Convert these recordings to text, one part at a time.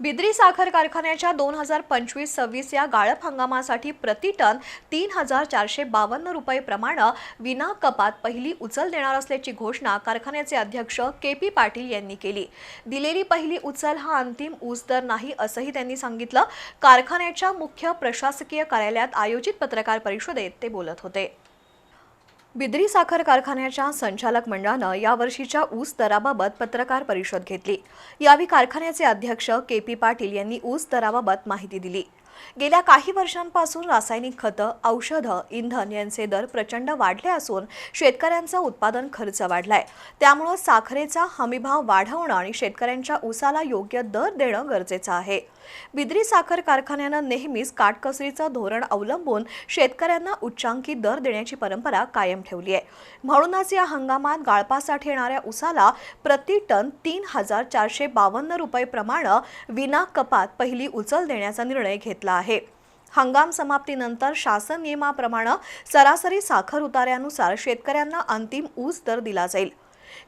बिद्री साखर कारखान्याच्या दोन हजार पंचवीस सव्वीस या गाळप हंगामासाठी प्रति टन तीन हजार चारशे बावन्न रुपये प्रमाणे विना कपात पहिली उचल देणार असल्याची घोषणा कारखान्याचे अध्यक्ष के पी पाटील यांनी केली. दिलेली पहिली उचल हा अंतिम ऊस दर नाही असंही त्यांनी सांगितलं. कारखान्याच्या मुख्य प्रशासकीय कार्यालयात आयोजित पत्रकार परिषदेत ते बोलत होते. बिद्री साखर कारखान्याच्या संचालक मंडळानं यावर्षीच्या ऊस दराबाबत पत्रकार परिषद घेतली. यावेळी कारखान्याचे अध्यक्ष के पी पाटील यांनी ऊस दराबाबत माहिती दिली. गेल्या काही वर्षांपासून रासायनिक खतं औषधं इंधन यांचे दर प्रचंड वाढले असून शेतकऱ्यांचा उत्पादन खर्च वाढलाय. त्यामुळं साखरेचा हमीभाव वाढवणं आणि शेतकऱ्यांच्या ऊसाला योग्य दर देणं गरजेचं आहे. बिद्री साखर कारखान्यानं नेहमीच काटकसरीचं धोरण अवलंबून शेतकऱ्यांना उच्चांकी दर देण्याची परंपरा कायम ठेवली आहे. म्हणूनच या हंगामात गाळपासाठी येणाऱ्या उसाला प्रति टन तीन हजार चारशे बावन्न रुपये प्रमाणे विना कपात पहिली उचल देण्याचा निर्णय घेतला आहे. हंगाम समाप्तीनंतर शासन नियमाप्रमाणे सरासरी साखर उतार्यानुसार शेतकऱ्यांना अंतिम ऊस दर दिला जाईल.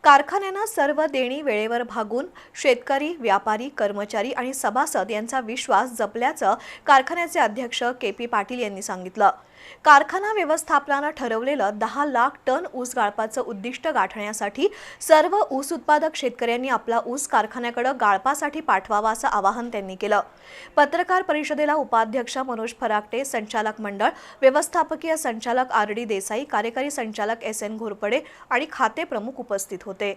कारखान्यानं सर्व देणी वेळेवर भागून शेतकरी व्यापारी कर्मचारी आणि सभासद यांचा विश्वास जपल्याचं कारखान्याचे अध्यक्ष के पी पाटील यांनी सांगितलं. कारखाना व्यवस्थापनानं ठरवलेलं दहा लाख टन ऊस गाळपाचं उद्दिष्ट गाठण्यासाठी सर्व ऊस उत्पादक शेतकऱ्यांनी आपला ऊस कारखान्याकडे गाळपासाठी पाठवावा असं आवाहन त्यांनी केलं. पत्रकार परिषदेला उपाध्यक्ष मनोज फराकटे संचालक मंडळ व्यवस्थापकीय संचालक आर डी देसाई कार्यकारी संचालक एस एन घोरपडे आणि खाते प्रमुख उपस्थित होते.